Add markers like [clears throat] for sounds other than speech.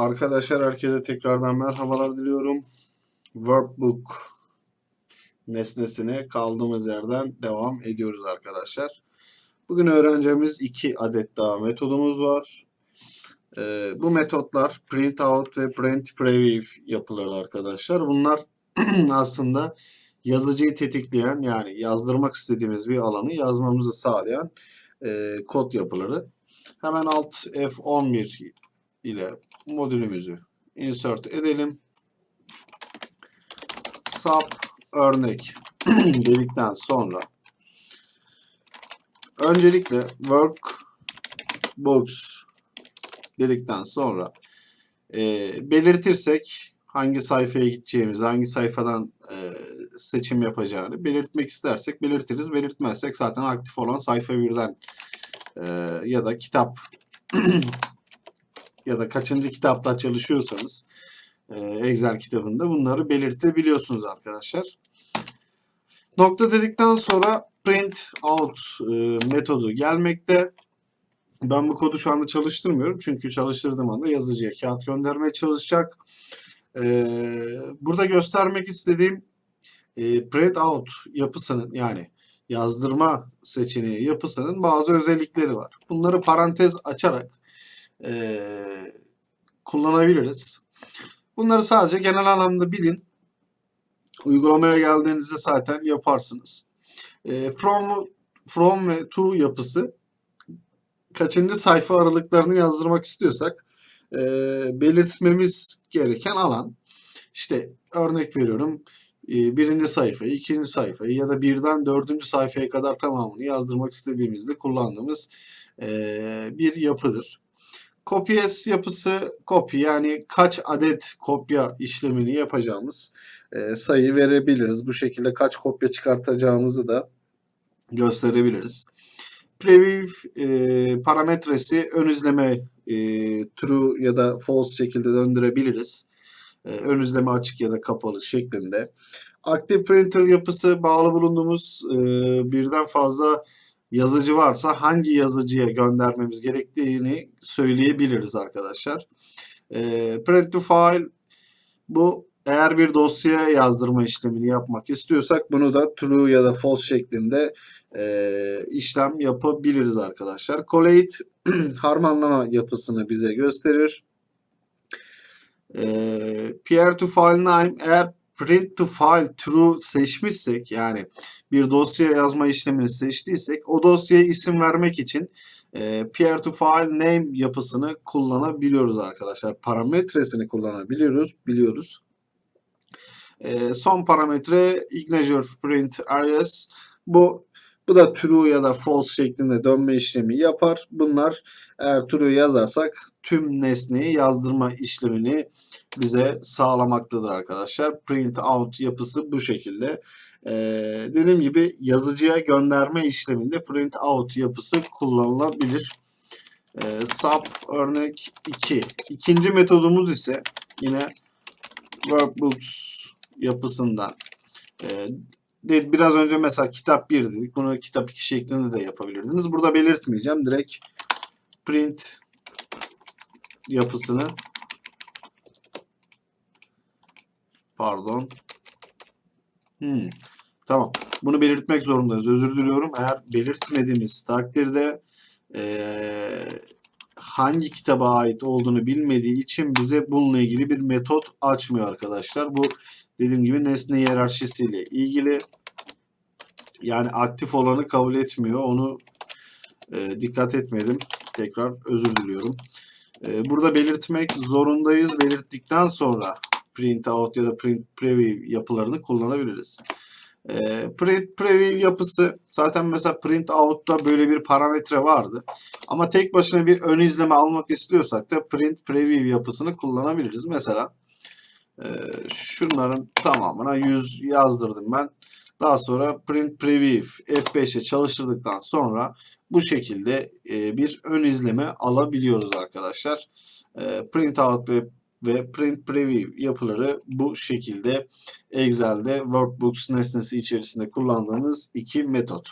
Arkadaşlar herkese tekrardan merhabalar diliyorum. Workbook nesnesine kaldığımız yerden devam ediyoruz arkadaşlar. Bugün öğreneceğimiz iki adet daha metodumuz var. Ee, bu metotlar print out ve print preview yapılır arkadaşlar. Bunlar [clears throat] aslında yazıcıyı tetikleyen yani yazdırmak istediğimiz bir alanı yazmamızı sağlayan e, kod yapıları. Hemen alt F11 ile modülümüzü insert edelim. Sub örnek [clears throat] dedikten sonra öncelikle workbooks dedikten sonra e, belirtirsek hangi sayfaya gideceğimizi, hangi sayfadan e, seçim yapacağını belirtmek istersek belirtiriz. Belirtmezsek zaten aktif olan sayfa birden e, ya da kitap [clears throat] ya da kaçıncı kitapta çalışıyorsanız e, Excel kitabında bunları belirtebiliyorsunuz arkadaşlar. Nokta dedikten sonra print out e, metodu gelmekte. Ben bu kodu şu anda çalıştırmıyorum. Çünkü çalıştırdığım anda yazıcıya kağıt göndermeye çalışacak. E, burada göstermek istediğim print out yapısının yani yazdırma seçeneği yapısının bazı özellikleri var. Bunları parantez açarak e, kullanabiliriz. Bunları sadece genel anlamda bilin. Uygulamaya geldiğinizde zaten yaparsınız. E, from, from ve to yapısı kaçıncı sayfa aralıklarını yazdırmak istiyorsak e, belirtmemiz gereken alan. İşte örnek veriyorum e, birinci sayfayı, ikinci sayfayı ya da birden dördüncü sayfaya kadar tamamını yazdırmak istediğimizde kullandığımız e, bir yapıdır. Copy as yapısı copy yani kaç adet kopya işlemini yapacağımız e, sayı verebiliriz. Bu şekilde kaç kopya çıkartacağımızı da gösterebiliriz. Preview e, parametresi ön izleme e, true ya da false şekilde döndürebiliriz. E, ön izleme açık ya da kapalı şeklinde. Active printer yapısı bağlı bulunduğumuz e, birden fazla yazıcı varsa hangi yazıcıya göndermemiz gerektiğini söyleyebiliriz arkadaşlar. E, print to file bu eğer bir dosyaya yazdırma işlemini yapmak istiyorsak bunu da true ya da false şeklinde e, işlem yapabiliriz arkadaşlar. Collate [clears throat] harmanlama yapısını bize gösterir. E, peer to file name eğer print to file true seçmişsek yani bir dosya yazma işlemini seçtiysek o dosyaya isim vermek için e, peer to file name yapısını kullanabiliyoruz arkadaşlar. Parametresini kullanabiliyoruz, biliyoruz. E, son parametre ignore print areas. Bu bu da true ya da false şeklinde dönme işlemi yapar. Bunlar eğer true yazarsak tüm nesneyi yazdırma işlemini bize sağlamaktadır arkadaşlar. Print out yapısı bu şekilde. Ee, dediğim gibi yazıcıya gönderme işleminde print out yapısı kullanılabilir. Ee, sub örnek 2. İkinci metodumuz ise yine workbooks yapısından e, biraz önce mesela kitap 1 dedik. Bunu kitap 2 şeklinde de yapabilirdiniz. Burada belirtmeyeceğim. Direkt print yapısını pardon hmm, tamam. Bunu belirtmek zorundayız. Özür diliyorum. Eğer belirtmediğimiz takdirde ee, hangi kitaba ait olduğunu bilmediği için bize bununla ilgili bir metot açmıyor arkadaşlar. Bu dediğim gibi nesne hiyerarşisiyle ilgili yani aktif olanı kabul etmiyor. Onu e, dikkat etmedim. Tekrar özür diliyorum. E, burada belirtmek zorundayız. Belirttikten sonra print out ya da print preview yapılarını kullanabiliriz. E, print preview yapısı zaten mesela print out'ta böyle bir parametre vardı. Ama tek başına bir ön izleme almak istiyorsak da print preview yapısını kullanabiliriz. Mesela e, şunların tamamına 100 yazdırdım ben. Daha sonra print preview F5'e çalıştırdıktan sonra bu şekilde e, bir ön izleme alabiliyoruz arkadaşlar. E, print out ve, ve print preview yapıları bu şekilde Excel'de Workbooks nesnesi içerisinde kullandığımız iki metot.